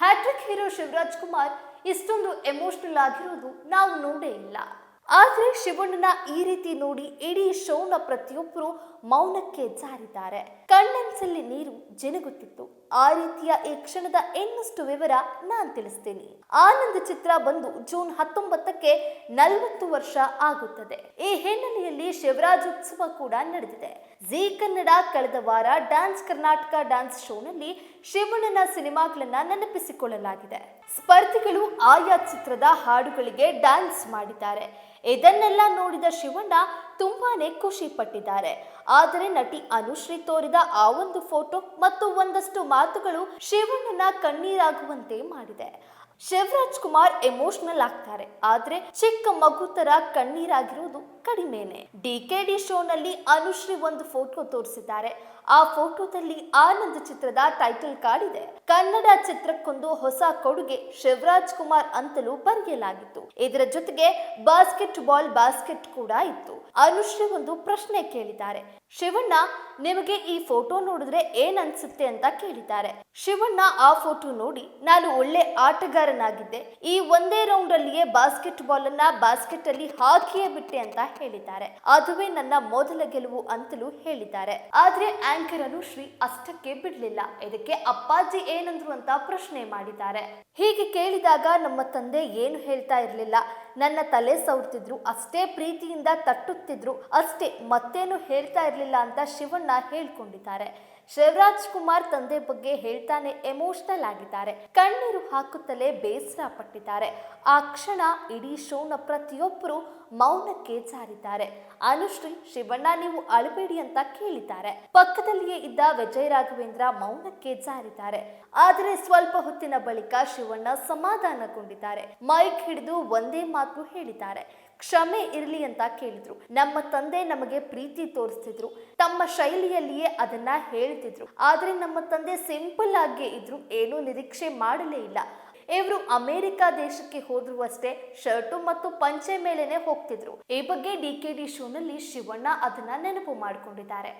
Hat trick hero Shivraj Kumar ಇಷ್ಟೊಂದು emotional ಆಗಿರೋದು ನಾವು ನೋಡೇ ಇಲ್ಲ. ಆದ್ರೆ ಶಿವಣ್ಣನ ಈ ರೀತಿ ನೋಡಿ ಇಡೀ ಶೋನ ಪ್ರತಿಯೊಬ್ಬರು ಮೌನಕ್ಕೆ ಜಾರಿದ್ದಾರೆ. ಕಣ್ಣನ್ಸಲ್ಲಿ ನೀರು ಜೆನುಗುತ್ತಿತ್ತು. ಆ ರೀತಿಯ ಈ ಕ್ಷಣದ ಇನ್ನಷ್ಟು ವಿವರ ನಾನು ತಿಳಿಸ್ತೇನೆ. ಆನಂದ್ ಚಿತ್ರ ಬಂದು ಜೂನ್ ಹತ್ತೊಂಬತ್ತಕ್ಕೆ ನಲವತ್ತು ವರ್ಷ ಆಗುತ್ತದೆ. ಈ ಹಿನ್ನೆಲೆಯಲ್ಲಿ ಶಿವರಾಜೋತ್ಸವ ಕೂಡ ನಡೆದಿದೆ. ಜಿ ಕನ್ನಡ ಕಳೆದ ವಾರ ಡ್ಯಾನ್ಸ್ ಕರ್ನಾಟಕ ಡ್ಯಾನ್ಸ್ ಶೋನಲ್ಲಿ ಶಿವಣ್ಣನ ಸಿನಿಮಾಗಳನ್ನ ನೆನಪಿಸಿಕೊಳ್ಳಲಾಗಿದೆ. ಸ್ಪರ್ಧಿಗಳು ಆಯಾ ಚಿತ್ರದ ಹಾಡುಗಳಿಗೆ ಡ್ಯಾನ್ಸ್ ಮಾಡಿದ್ದಾರೆ. ಇದನ್ನೆಲ್ಲ ನೋಡಿದ ಶಿವಣ್ಣ ತುಂಬಾನೇ ಖುಷಿ ಪಟ್ಟಿದ್ದಾರೆ. ಆದರೆ ನಟಿ ಅನುಶ್ರೀ ತೋರಿದ ಆ ಒಂದು ಫೋಟೋ ಮತ್ತು ಒಂದಷ್ಟು ಮಾತುಗಳು ಶಿವಣ್ಣನ ಕಣ್ಣೀರಾಗುವಂತೆ ಮಾಡಿದೆ. ಶಿವರಾಜ್ ಕುಮಾರ್ ಎಮೋಷನಲ್ ಆಗ್ತಾರೆ. ಆದ್ರೆ ಚಿಕ್ಕ ಮಗು ತರ ಕಣ್ಣೀರಾಗಿರೋದು ಕಡಿಮೆನೆ. ಡಿ ಕೆ ಡಿ ಶೋನಲ್ಲಿ ಅನುಶ್ರೀ ಒಂದು ಫೋಟೋ ತೋರಿಸಿದ್ದಾರೆ. ಆ ಫೋಟೋದಲ್ಲಿ ಆನಂದ್ ಚಿತ್ರದ ಟೈಟಲ್ ಕಾರ್ಡ್ ಇದೆ. ಕನ್ನಡ ಚಿತ್ರಕ್ಕೊಂದು ಹೊಸ ಕೊಡುಗೆ ಶಿವರಾಜ್ ಕುಮಾರ್ ಅಂತಲೂ ಬರೆಯಲಾಗಿತ್ತು. ಇದರ ಜೊತೆಗೆ ಬಾಸ್ಕೆಟ್ ಬಾಲ್ ಬಾಸ್ಕೆಟ್ ಕೂಡ ಇತ್ತು. ಅನುಶ್ರೀ ಒಂದು ಪ್ರಶ್ನೆ ಕೇಳಿದ್ದಾರೆ. ಶಿವಣ್ಣ, ನಿಮಗೆ ಈ ಫೋಟೋ ನೋಡಿದ್ರೆ ಏನ್ ಅನ್ಸುತ್ತೆ ಅಂತ ಕೇಳಿದ್ದಾರೆ. ಶಿವಣ್ಣ, ಆ ಫೋಟೋ ನೋಡಿ, ನಾನು ಒಳ್ಳೆ ಆಟಗಾರನಾಗಿದ್ದೆ. ಈ ಒಂದೇ ರೌಂಡ್ ಅಲ್ಲಿಯೇ ಬಾಸ್ಕೆಟ್ ಬಾಲ್ ಅನ್ನ ಬಾಸ್ಕೆಟ್ ಅಲ್ಲಿ ಹಾಕಿಯೇ ಬಿಟ್ಟೆ ಅಂತ ಹೇಳಿದ್ದಾರೆ. ಅದುವೇ ನನ್ನ ಮೊದಲ ಗೆಲುವು ಅಂತಲೂ ಹೇಳಿದ್ದಾರೆ. ಆದ್ರೆ ಆಂಕರ್ ಶ್ರೀ ಅಷ್ಟಕ್ಕೆ ಬಿಡಲಿಲ್ಲ. ಇದಕ್ಕೆ ಅಪ್ಪಾಜಿ ಏನಂದ್ರು ಅಂತ ಪ್ರಶ್ನೆ ಮಾಡಿದ್ದಾರೆ. ಹೀಗೆ ಕೇಳಿದಾಗ ನಮ್ಮ ತಂದೆ ಏನು ಹೇಳ್ತಾ ಇರ್ಲಿಲ್ಲ. ನನ್ನ ತಲೆ ಸವರ್ತಿದ್ರು ಅಷ್ಟೇ ಪ್ರೀತಿಯಿಂದ ತಟ್ಟುತ್ತಿದ್ರು, ಅಷ್ಟೇ ಮತ್ತೇನು ಹೇಳ್ತಾ ಇರಲಿಲ್ಲ ಅಂತ ಶಿವಣ್ಣ ಹೇಳ್ಕೊಂಡಿದ್ದಾರೆ. ಶಿವರಾಜ್ ಕುಮಾರ್ ತಂದೆ ಬಗ್ಗೆ ಹೇಳ್ತಾನೆ ಎಮೋಷನಲ್ ಆಗಿದ್ದಾರೆ. ಕಣ್ಣೀರು ಹಾಕುತ್ತಲೇ ಬೇಸರ ಪಟ್ಟಿದ್ದಾರೆ ಆ ಕ್ಷಣ ಇಡೀ ಶೋನ ಪ್ರತಿಯೊಬ್ಬರು ಮೌನಕ್ಕೆ ಜಾರಿದ್ದಾರೆ. ಅನುಶ್ರೀ, ಶಿವಣ್ಣ, ನೀವು ಅಳಬೇಡಿ ಅಂತ ಕೇಳಿದ್ದಾರೆ. ಪಕ್ಕದಲ್ಲಿಯೇ ಇದ್ದ ವಿಜಯ ರಾಘವೇಂದ್ರ ಮೌನಕ್ಕೆ ಜಾರಿದ್ದಾರೆ. ಆದರೆ ಸ್ವಲ್ಪ ಹೊತ್ತಿನ ಬಳಿಕ ಶಿವಣ್ಣ ಸಮಾಧಾನಗೊಂಡಿದ್ದಾರೆ. ಮೈಕ್ ಹಿಡಿದು ಒಂದೇ ಮಾತು ಹೇಳಿದ್ದಾರೆ. ಕ್ಷಮೆ ಇರಲಿ ಅಂತ ಕೇಳಿದ್ರು. ನಮ್ಮ ತಂದೆ ನಮಗೆ ಪ್ರೀತಿ ತೋರಿಸ್ತಿದ್ರು. ತಮ್ಮ ಶೈಲಿಯಲ್ಲಿಯೇ ಅದನ್ನ ಹೇಳ್ತಿದ್ರು. ಆದ್ರೆ ನಮ್ಮ ತಂದೆ ಸಿಂಪಲ್ ಆಗಿ ಇದ್ರು. ಏನೂ ನಿರೀಕ್ಷೆ ಮಾಡಲೇ ಇಲ್ಲ. ಇವರು ಅಮೆರಿಕ ದೇಶಕ್ಕೆ ಹೋದ್ರು ಅಷ್ಟೇ ಶರ್ಟು ಮತ್ತು ಪಂಚೆ ಮೇಲೆನೆ ಹೋಗ್ತಿದ್ರು. ಈ ಬಗ್ಗೆ ಡಿ ಕೆ ಡಿ ಶೋನಲ್ಲಿ ಶಿವಣ್ಣ ಅದನ್ನ ನೆನಪು ಮಾಡಿಕೊಂಡಿದ್ದಾರೆ.